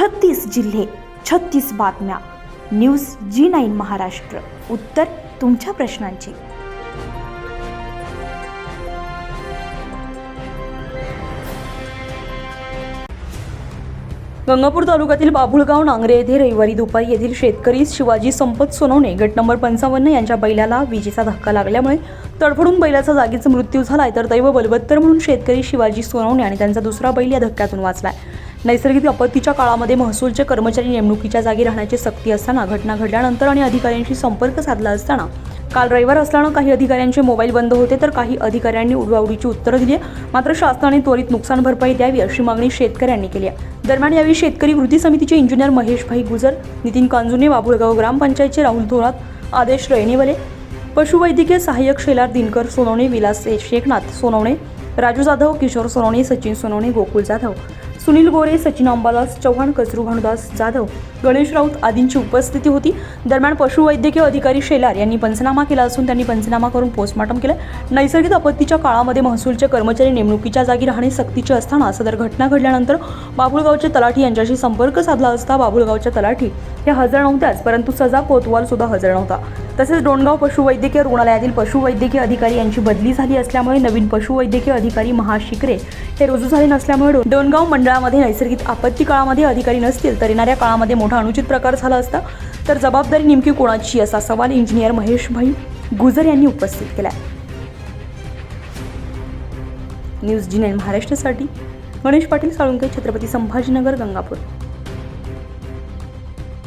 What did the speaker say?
छत्तीस जिल्हे छत्तीस बातम्या. News G nine Maharashtra. उत्तर तुमच्या प्रश्नांची. गंगापूर तालुक्यातील बाभुळगाव नांगरे येथे रविवारी दुपारी येथील शेतकरी शिवाजी संपत सोनवणे गट नंबर पंचावन्न यांच्या बैलाला विजेचा धक्का लागल्यामुळे तडफडून बैलाचा जागीच मृत्यू झालाय. तर दैव बलवत्तर म्हणून शेतकरी शिवाजी सोनवणे आणि त्यांचा दुसरा बैल या धक्क्यातून वाचलाय. नैसर्गिक आपत्तीच्या काळामध्ये महसूलचे कर्मचारी नेमणुकीच्या जागी राहण्याची सक्ती असताना घटना घडल्यानंतर आणि अधिकाऱ्यांशी संपर्क साधला असताना काल रविवार असल्यानं काही अधिकाऱ्यांचे मोबाईल बंद होते तर काही अधिकाऱ्यांनी उडवाउडीची उत्तरं दिली मात्र शासनाने त्वरित नुकसान भरपाई द्यावी अशी मागणी शेतकऱ्यांनी केली आहे. दरम्यान यावेळी शेतकरी कृती समितीचे इंजिनियर महेशभाई गुजर नितीन कांजुने बाबुळगाव ग्रामपंचायतचे राहुल थोरात आदेश रयनेवले पशुवैद्यकीय सहाय्यक शेलार दिनकर सोनवणे विलास शेखनाथ सोनवणे राजू जाधव किशोर सोनवणे सचिन सोनवणे गोकुळ जाधव सुनील गोरे सचिन अंबादास चव्हाण कचरू भानुदास जाधव गणेश राऊत आदींची उपस्थिती होती. दरम्यान पशुवैद्यकीय अधिकारी शेलार यांनी पंचनामा केला असून त्यांनी पंचनामा करून पोस्टमॉर्टम केलं. नैसर्गिक आपत्तीच्या काळामध्ये महसूलचे कर्मचारी नेमणुकीच्या जागी राहणे सक्तीचे असताना सदर घटना घडल्यानंतर बाबुळगावचे तलाठी यांच्याशी संपर्क साधला असता बाबुळगावच्या तलाठी हे हजर नव्हत्याच परंतु सजा कोतवाल सुद्धा हजर नव्हता. तसेच डोणगाव पशुवैद्यकीय रुग्णालयातील पशुवैद्यकीय अधिकारी यांची बदली झाली असल्यामुळे नवीन पशुवैद्यकीय अधिकारी महाशिकरे हे रुजू झाले नसल्यामुळे डोणगाव मंडळ मंडळामध्ये नैसर्गिक आपत्ती काळामध्ये अधिकारी नसतील तर येणाऱ्या काळामध्ये मोठा अनुचित प्रकार झाला असता तर जबाबदारी नेमकी कोणाची असा सवाल इंजिनियर महेशभाई गुजर यांनी उपस्थित केला न्यूज जी नाईन महाराष्ट्रासाठी गणेश पाटील साळुंके छत्रपती संभाजीनगर गंगापूर.